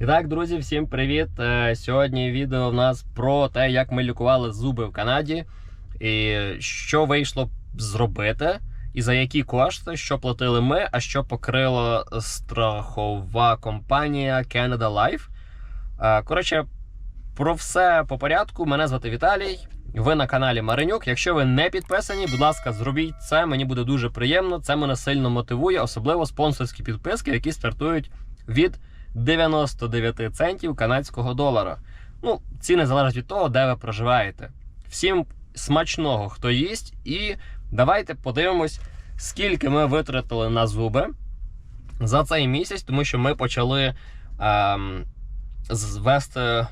І так, друзі, всім привіт! Е, Сьогодні відео в нас про те, як ми лікували зуби в Канаді, і що вийшло зробити, і за які кошти, що платили ми, а що покрила страхова компанія Canada Life. Е, Коротше, про все по порядку. Мене звати Віталій. Ви на каналі Маринюк. Якщо ви не підписані, будь ласка, зробіть це. Мені буде дуже приємно. Це мене сильно мотивує, особливо спонсорські підписки, які стартують від 99 центів канадського долара. Ну, ціни залежать від того, де ви проживаєте. Всім смачного, хто їсть, і давайте подивимось, скільки ми витратили на зуби за цей місяць, тому що ми почали ем, звести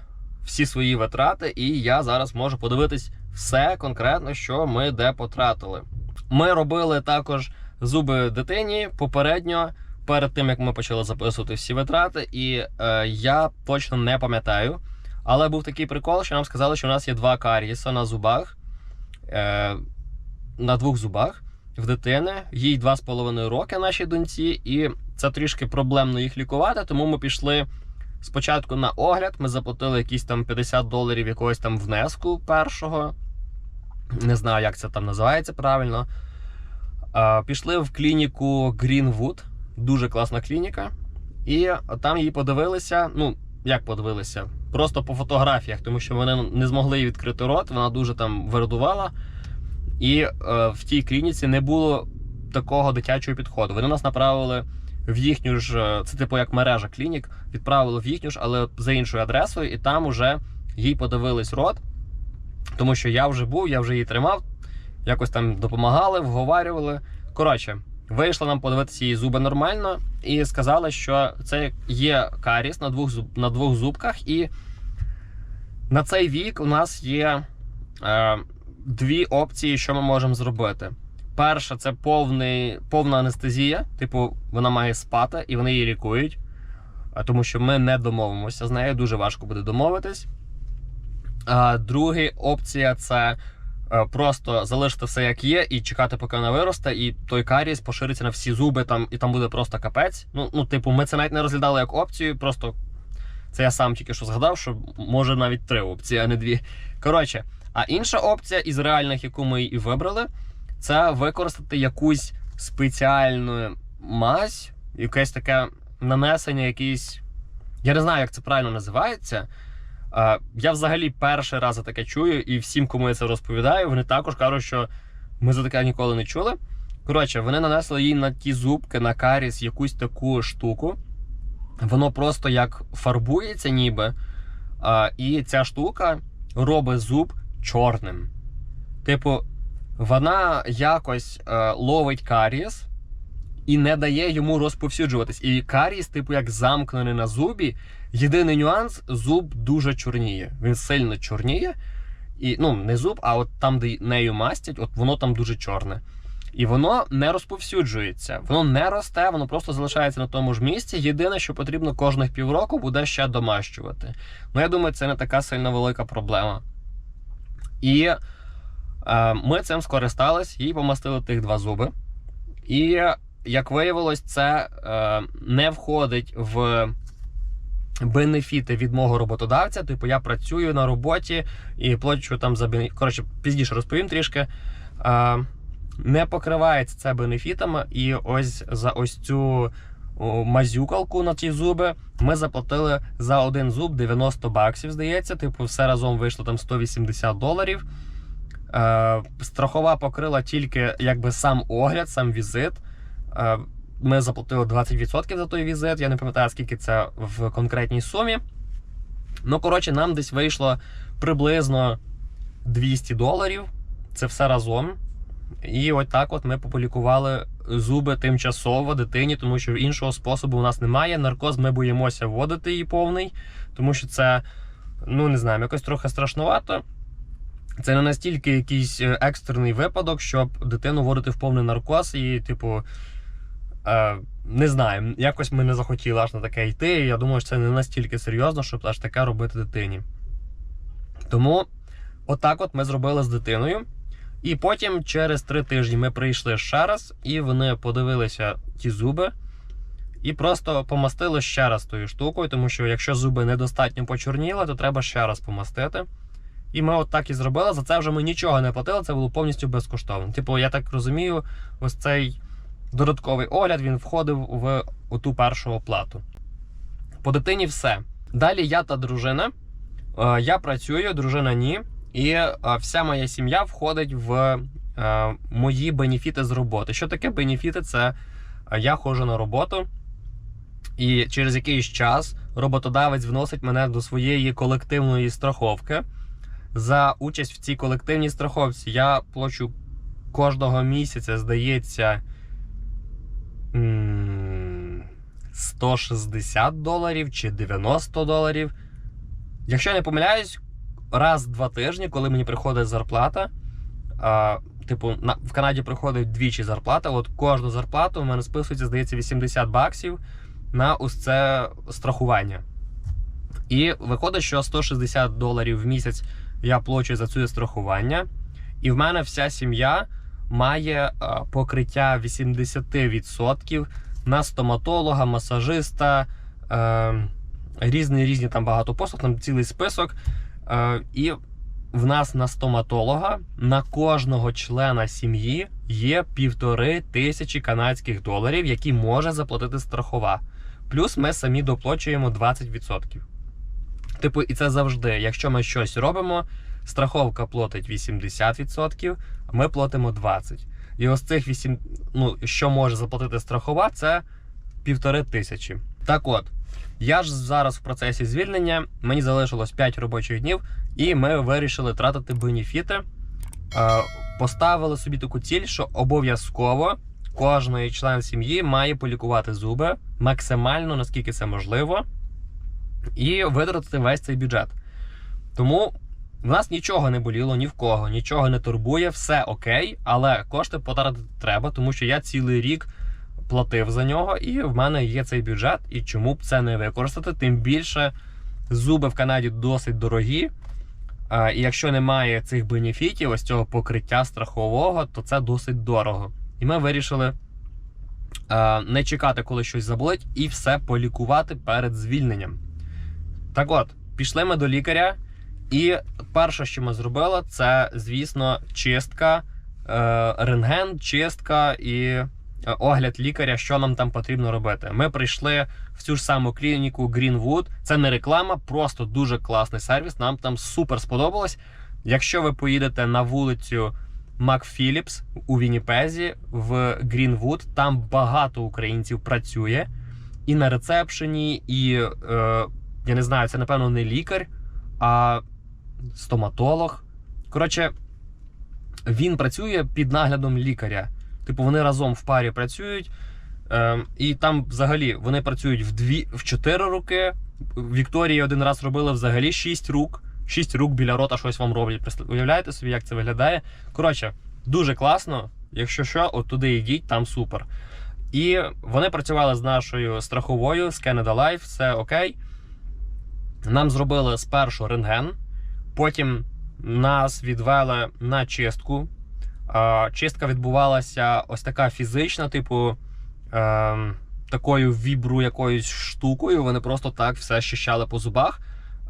всі свої витрати, і я зараз можу подивитись все конкретно, що ми де потратили. Ми робили також зуби дитині попередньо перед тим як ми почали записувати всі витрати, і е, я точно не пам'ятаю. Але був такий прикол, що нам сказали, що у нас є два карієса на зубах, е, на двох зубах в дитини. Їй 2,5 роки нашій доньці, і це трішки проблемно їх лікувати, тому ми пішли. Спочатку на огляд ми заплатили якісь там 50 доларів якогось там внеску першого. Не знаю, як це там називається правильно. Пішли в клініку Greenwood, дуже класна клініка. І там її подивилися. Ну, як подивилися? Просто по фотографіях, тому що вони не змогли відкрити рот, вона дуже там вирадувала. І е, в тій клініці не було такого дитячого підходу. Вони нас направили в їхню ж, е, це типу як мережа клінік, відправили в їхню ж, але за іншою адресою, і там уже їй подивились рот, тому що я вже був, я вже її тримав, якось там допомагали, вговарювали. Коротше, вийшло нам подивитися її зуби нормально, і сказали, що це є каріс на двох, на двох зубках, і на цей вік у нас є е, дві опції, що ми можемо зробити. Перша це повний, повна анестезія, типу, вона має спати і вони її лікують, тому що ми не домовимося з нею, дуже важко буде домовитись. А друга опція це е, просто залишити все як є, і чекати, поки вона виросте, і той карієс пошириться на всі зуби, там, і там буде просто капець. Ну, ну, типу, ми це навіть не розглядали як опцію, просто це я сам тільки що згадав, що може навіть три опції, а не дві. Коротше, а інша опція із реальних, яку ми і вибрали це використати якусь спеціальну мазь, якесь таке нанесення, якийсь. Я не знаю, як це правильно називається. Я взагалі перший раз таке чую, і всім, кому я це розповідаю, вони також кажуть, що ми за таке ніколи не чули. Коротше, вони нанесли їй на ті зубки, на каріс якусь таку штуку. Воно просто як фарбується, ніби. А, І ця штука робить зуб чорним. Типу, вона якось е, ловить карієс і не дає йому розповсюджуватись. І карієс, типу, як замкнений на зубі. Єдиний нюанс зуб дуже чорніє. Він сильно чорніє. І, ну, не зуб, а от там, де нею мастять, от воно там дуже чорне. І воно не розповсюджується, воно не росте, воно просто залишається на тому ж місці. Єдине, що потрібно кожних півроку буде ще домащувати. Ну, я думаю, це не така сильно велика проблема. І е, ми цим скористались, їй помастили тих два зуби. І, як виявилось, це е, не входить в бенефіти від мого роботодавця. Типу, я працюю на роботі і плачу там за бенефіти. Коротше, пізніше розповім трішки. Е, не покривається це бенефітами, і ось за ось цю мазюкалку на ті зуби ми заплатили за один зуб 90 баксів, здається. Типу, все разом вийшло там 180 доларів. Е, страхова покрила тільки якби сам огляд, сам візит. Е, ми заплатили 20% за той візит. Я не пам'ятаю, скільки це в конкретній сумі. Ну, коротше, нам десь вийшло приблизно 200 доларів. Це все разом. І от так от ми пополікували зуби тимчасово дитині, тому що іншого способу у нас немає. Наркоз ми боїмося вводити її повний, тому що це, ну не знаю, якось трохи страшнувато. Це не настільки якийсь е, екстрений випадок, щоб дитину вводити в повний наркоз і, типу, не знаю, якось ми не захотіли аж на таке йти. І я думаю, що це не настільки серйозно, щоб аж таке робити дитині. Тому, отак от ми зробили з дитиною. І потім через три тижні ми прийшли ще раз, і вони подивилися ті зуби. І просто помастили ще раз тою штукою, тому що якщо зуби недостатньо почорніли, то треба ще раз помастити. І ми от так і зробили. За це вже ми нічого не платили, це було повністю безкоштовно. Типу, я так розумію, ось цей додатковий огляд він входив в оту першу оплату. По дитині все. Далі я та дружина. Е, Я працюю, дружина ні. І е, вся моя сім'я входить в е, мої бенефіти з роботи. Що таке бенефіти? Це я ходжу на роботу, і через якийсь час роботодавець вносить мене до своєї колективної страховки. За участь в цій колективній страховці я плачу кожного місяця, здається, 160 доларів чи 90 доларів. Якщо я не помиляюсь, раз в два тижні, коли мені приходить зарплата, а, типу, на, в Канаді приходить двічі зарплата. От кожну зарплату у мене списується, здається, 80 баксів на ось це страхування. І виходить, що 160 доларів в місяць я плачу за це страхування. І в мене вся сім'я має покриття 80% на стоматолога, масажиста, е, різні різні там багато послуг, там цілий список. Е, і в нас на стоматолога на кожного члена сім'ї є півтори тисячі канадських доларів, які може заплатити страхова. Плюс ми самі доплачуємо 20%. Типу, і це завжди. Якщо ми щось робимо, страховка платить 80%, а ми платимо 20%. І ось цих 8, ну, що може заплатити страхова, це півтори тисячі. Так от, я ж зараз в процесі звільнення, мені залишилось 5 робочих днів, і ми вирішили тратити бенефіти. Е, Поставили собі таку ціль, що обов'язково кожний член сім'ї має полікувати зуби максимально, наскільки це можливо, і витратити весь цей бюджет. Тому в нас нічого не боліло, ні в кого, нічого не турбує, все окей, але кошти потратити треба, тому що я цілий рік платив за нього, і в мене є цей бюджет. І чому б це не використати? Тим більше зуби в Канаді досить дорогі. І якщо немає цих бенефітів, ось цього покриття страхового, то це досить дорого. І ми вирішили не чекати, коли щось заболить, і все полікувати перед звільненням. Так от, пішли ми до лікаря, і перше, що ми зробили, це, звісно, чистка, е, рентген, чистка і е, огляд лікаря, що нам там потрібно робити. Ми прийшли в цю ж саму клініку Greenwood. Це не реклама, просто дуже класний сервіс. Нам там супер сподобалось. Якщо ви поїдете на вулицю Макфіліпс у Вінніпезі в Greenwood, там багато українців працює і на рецепшені, і е, я не знаю, це напевно не лікар, а стоматолог. Коротше, він працює під наглядом лікаря. Типу, вони разом в парі працюють. Ем, і там взагалі вони працюють в дві в чотири руки. Вікторії один раз робили взагалі шість рук. Шість рук біля рота щось вам роблять. Уявляєте собі, як це виглядає? Коротше, дуже класно. Якщо що, от туди йдіть, там супер. І вони працювали з нашою страховою, з Canada Life, все окей. Нам зробили спершу рентген, потім нас відвели на чистку. Чистка відбувалася ось така фізична, типу е, такою вібру якоюсь штукою. Вони просто так все щищали по зубах.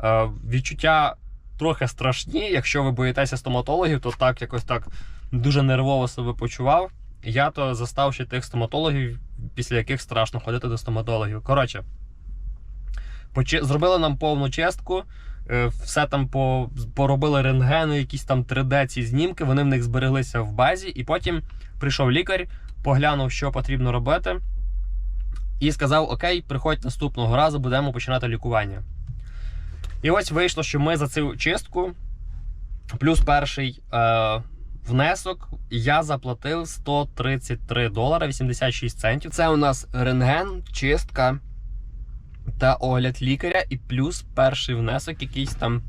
Е, Відчуття трохи страшні. Якщо ви боїтеся стоматологів, то так якось так дуже нервово себе почував. Я то застав ще тих стоматологів, після яких страшно ходити до стоматологів. Коротше, зробили нам повну чистку. Е, Все там по, поробили рентгени, якісь там 3D ці знімки, вони в них збереглися в базі, і потім прийшов лікар, поглянув, що потрібно робити, і сказав: Окей, приходь наступного разу, будемо починати лікування. І ось вийшло, що ми за цю чистку, плюс перший е, внесок, я заплатив 133 долари 86 центів. Це у нас рентген, чистка та огляд лікаря, і плюс перший внесок, якийсь там,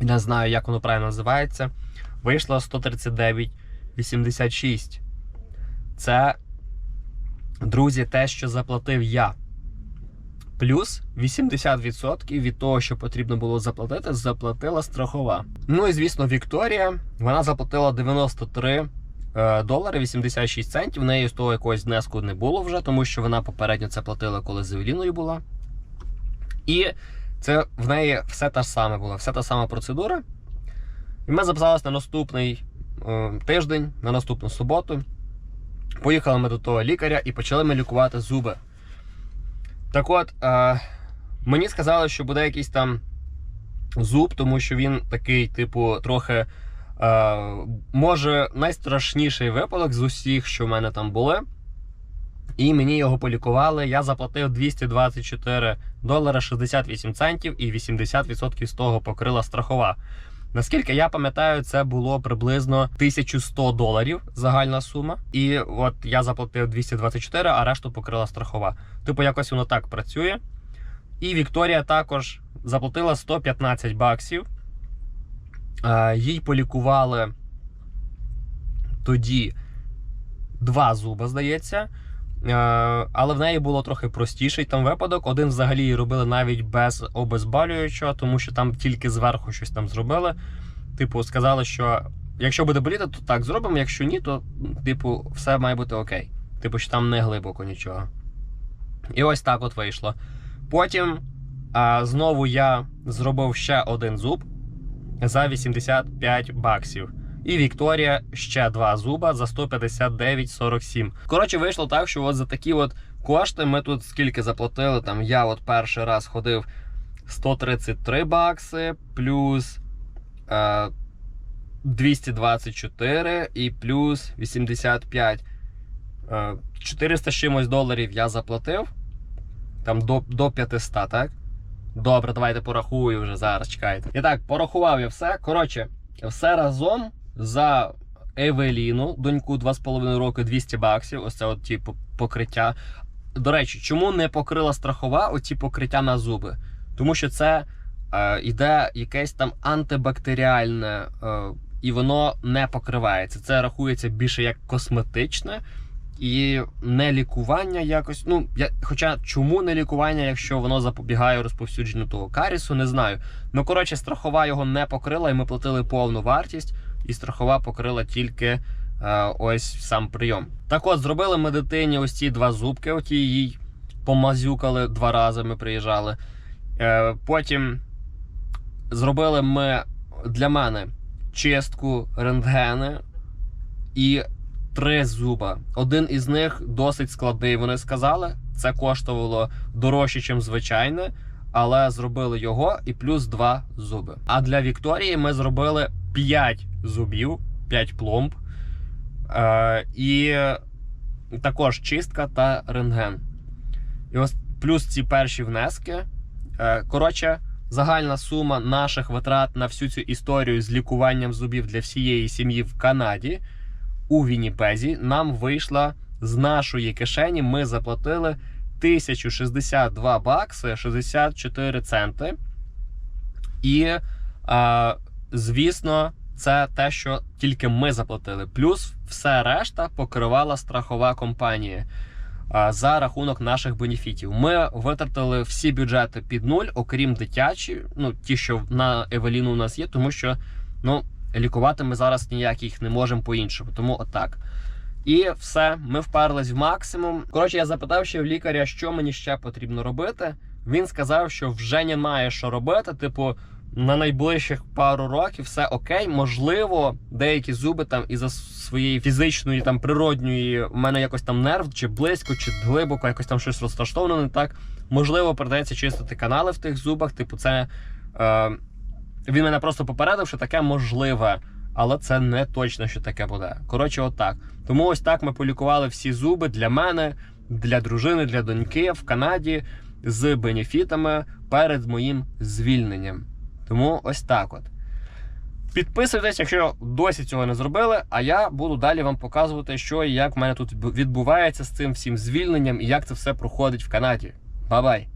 не знаю, як воно правильно називається, вийшло 139,86. Це, друзі, те, що заплатив я. Плюс 80% від того, що потрібно було заплатити, заплатила страхова. Ну і звісно, Вікторія вона заплатила 93 е, долари 86 центів. В неї з того якогось внеску не було вже, тому що вона попередньо це платила, коли з Евеліною була. І це в неї все те ж саме було, все та сама процедура. І ми записалися на наступний е, тиждень, на наступну суботу. Поїхали ми до того лікаря і почали ми лікувати зуби. Так от, е, мені сказали, що буде якийсь там зуб, тому що він такий, типу, трохи. Е, може, найстрашніший випадок з усіх, що в мене там були. І мені його полікували. Я заплатив 224 долара 68 центів, і 80% з того покрила страхова. Наскільки я пам'ятаю, це було приблизно 1100 доларів загальна сума. І от я заплатив 224, а решту покрила страхова. Типу, якось воно так працює. І Вікторія також заплатила 115 баксів. Їй полікували тоді два зуби, здається. Е, Але в неї було трохи простіший там випадок. Один взагалі робили навіть без обезболюючого, тому що там тільки зверху щось там зробили. Типу, сказали, що якщо буде боліти, то так зробимо. Якщо ні, то типу, все має бути окей. Типу, що там не глибоко нічого. І ось так от вийшло. Потім знову я зробив ще один зуб за 85 баксів. І Вікторія ще два зуба за 159,47. Коротше, вийшло так, що от за такі от кошти ми тут скільки заплатили. Там я от перший раз ходив 133 бакси, плюс е, 224 і плюс 85. Е, 400 з чимось доларів я заплатив. Там до, до 500, так? Добре, давайте порахую вже зараз. Чекайте. І так, порахував я все. Коротше, все разом за Евеліну, доньку 2,5 роки 200 баксів. Ось це от ті покриття. До речі, чому не покрила страхова оці покриття на зуби? Тому що це е, іде якесь там антибактеріальне, е, і воно не покривається. Це рахується більше як косметичне. І не лікування якось. Ну, я, хоча чому не лікування, якщо воно запобігає розповсюдженню того карісу, не знаю. Ну, коротше, страхова його не покрила, і ми платили повну вартість, і страхова покрила тільки е, ось сам прийом. Так от, зробили ми дитині ось ці два зубки, оті їй помазюкали два рази. Ми приїжджали. Е, потім зробили ми для мене чистку, рентгени і три зуба. Один із них досить складний. Вони сказали, це коштувало дорожче, ніж звичайне, але зробили його і плюс два зуби. А для Вікторії ми зробили 5 зубів, 5 пломб. Е, і також чистка та рентген. І ось плюс ці перші внески. Е, коротше, загальна сума наших витрат на всю цю історію з лікуванням зубів для всієї сім'ї в Канаді у Вінніпезі нам вийшла з нашої кишені. Ми заплатили 1062 бакси 64 центи. І, а, звісно, це те, що тільки ми заплатили. Плюс все решта покривала страхова компанія за рахунок наших бенефітів. Ми витратили всі бюджети під нуль, окрім дитячі, ну ті, що на Евеліну у нас є, тому що ну, лікувати ми зараз ніяк їх не можемо по-іншому. Тому отак. І все, ми вперлись в максимум. Коротше, я запитав ще в лікаря, що мені ще потрібно робити. Він сказав, що вже немає що робити. Типу, на найближчих пару років все окей. Можливо, деякі зуби там із-за своєї фізичної там природньої у мене якось там нерв, чи близько, чи глибоко, якось там щось розташовано не так. Можливо, придеться чистити канали в тих зубах. Типу, це. Е, він мене просто попередив, що таке можливе, але це не точно, що таке буде. Коротше, отак. Тому ось так ми полікували всі зуби для мене, для дружини, для доньки в Канаді з бенефітами перед моїм звільненням. Тому ось так от. Підписуйтесь, якщо досі цього не зробили, а я буду далі вам показувати, що і як в мене тут відбувається з цим всім звільненням і як це все проходить в Канаді. Бай-бай!